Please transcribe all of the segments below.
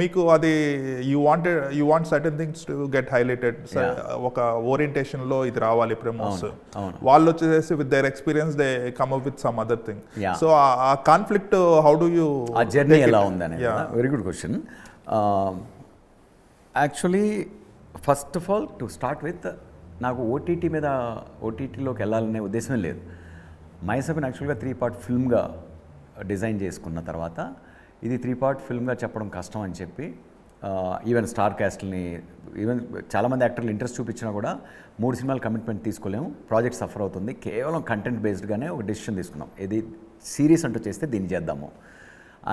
మీకు అది you wanted you want certain things to get highlighted ఒక ఓరియంటేషన్లో ఇది రావాలి ప్రెమోస్. వాళ్ళు వచ్చేసి with their experience they come up with some other thing. So uh conflict how do you uh journey ఎలా ఉందని. Very good question actually first of all to start with నాకు OTT మీద ఓటీటీలోకి వెళ్ళాలనే ఉద్దేశమే లేదు. మైసభని యాక్చువల్గా త్రీ పార్ట్ ఫిల్మ్గా డిజైన్ చేసుకున్న తర్వాత ఇది త్రీ పార్ట్ ఫిల్మ్గా చెప్పడం కష్టం అని చెప్పి ఈవెన్ స్టార్ క్యాస్ట్ని ఈవెన్ చాలామంది యాక్టర్లు ఇంట్రెస్ట్ చూపించినా కూడా మూడు సినిమాలు కమిట్మెంట్ తీసుకోలేము. ప్రాజెక్ట్ సఫర్ అవుతుంది. కేవలం కంటెంట్ బేస్డ్గానే ఒక డెసిషన్ తీసుకున్నాం. ఇది సిరీస్ అంటూ చేస్తే దీన్ని చేద్దాము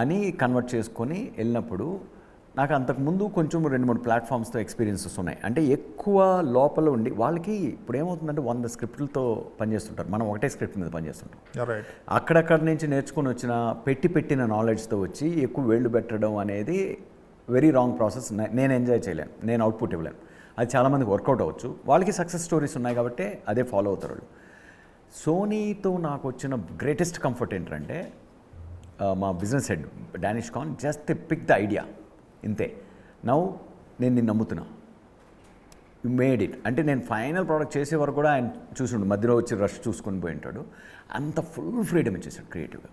అని కన్వర్ట్ చేసుకొని వెళ్ళినప్పుడు నాకు అంతకుముందు కొంచెం రెండు మూడు ప్లాట్ఫామ్స్తో ఎక్స్పీరియన్సెస్ ఉన్నాయి. అంటే ఎక్కువ లోపల ఉండి వాళ్ళకి ఇప్పుడు ఏమవుతుందంటే వంద స్క్రిప్టులతో పనిచేస్తుంటారు మనం ఒకటే స్క్రిప్ట్ మీద పనిచేస్తుంటాం రైట్ అక్కడక్కడ నుంచి నేర్చుకొని వచ్చిన పెట్టి పెట్టిన నాలెడ్జ్తో వచ్చి ఎక్కువ వేళ్ళు పెట్టడం అనేది వెరీ రాంగ్ ప్రాసెస్ నేను ఎంజాయ్ చేయలేను. నేను అవుట్పుట్ ఇవ్వలేను. అది చాలామందికి వర్కౌట్ అవ్వచ్చు. వాళ్ళకి సక్సెస్ స్టోరీస్ ఉన్నాయి కాబట్టి అదే ఫాలో అవుతారు వాళ్ళు. సోనీతో నాకు వచ్చిన గ్రేటెస్ట్ కంఫర్ట్ ఏంటంటే మా business head Danish Khan just pick the idea ఇంతే. నవ్వు నేను నిన్ను నమ్ముతున్నా. యు మేడ్ ఇట్ అంటే నేను ఫైనల్ ప్రోడక్ట్ చేసే వరకు కూడా ఆయన చూసిండు. మధ్యలో వచ్చి రష్ చూసుకొని పోయి ఉంటాడు. అంత ఫుల్ ఫ్రీడమ్ ఇచ్చేసాడు క్రియేటివ్గా.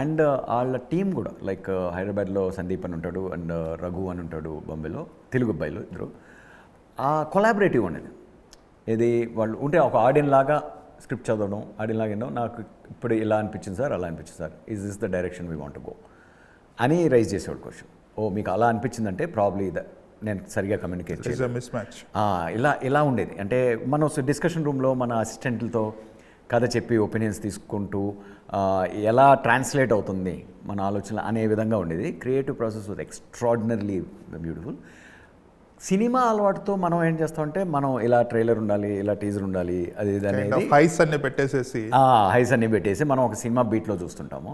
అండ్ uh, వాళ్ళ టీం కూడా లైక్ uh, హైదరాబాద్లో సందీప్ అని ఉంటాడు అండ్ uh, రఘు అని ఉంటాడు బొంబేలో తెలుగు అబ్బాయిలు ఇద్దరు. ఆ కొలాబరేటివ్ అనేది ఇది వాళ్ళు ఉంటే ఒక ఆడియన్ లాగా స్క్రిప్ట్ చదవడం ఆడియన్ లాగా వినడం నాకు ఇప్పుడు ఇలా అనిపించింది సార్ అలా అనిపించింది sir. Is is the direction we want go అని రైజ్ చేసేవాడు క్వశ్చన్. ఓ మీకు అలా అనిపించిందంటే ప్రాబ్లీ నేను సరిగా communicate is a mismatch ఆ, ఇలా ఇలా ఉండేది. అంటే మనం డిస్కషన్ రూమ్లో మన అసిస్టెంట్లతో కథ చెప్పి ఒపీనియన్స్ తీసుకుంటూ ఎలా ట్రాన్స్లేట్ అవుతుంది మన ఆలోచన అనే విధంగా ఉండేది. Creative process was extraordinary beautiful cinema అలవాటుతో మనం ఏం చేస్తామంటే మనం ఇలా ట్రైలర్ ఉండాలి ఇలా టీజర్ ఉండాలి అది అనేది హైస్ అన్ని పెట్టేసేసి. హైస్ అన్ని పెట్టేసి మనం ఒక సినిమా బీట్లో చూస్తుంటాము.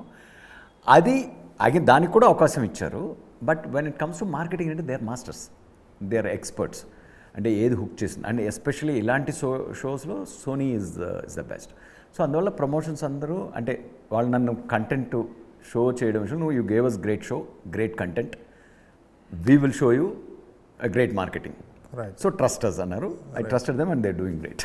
అది అగి దానికి కూడా అవకాశం ఇచ్చారు. But when it comes to marketing అంటే they are masters they are experts. అంటే ఏది హుక్ చేసింది. అండ్ ఎస్పెషల్లీ ఇలాంటి show షోస్లో Sony is is the best. So అందువల్ల ప్రమోషన్స్ అందరూ అంటే వాళ్ళు నన్ను కంటెంట్ షో చేయడం విషయం నువ్వు you gave us great show great content we will show you great marketing Right. So trust us అన్నారు. I trusted them and they doing great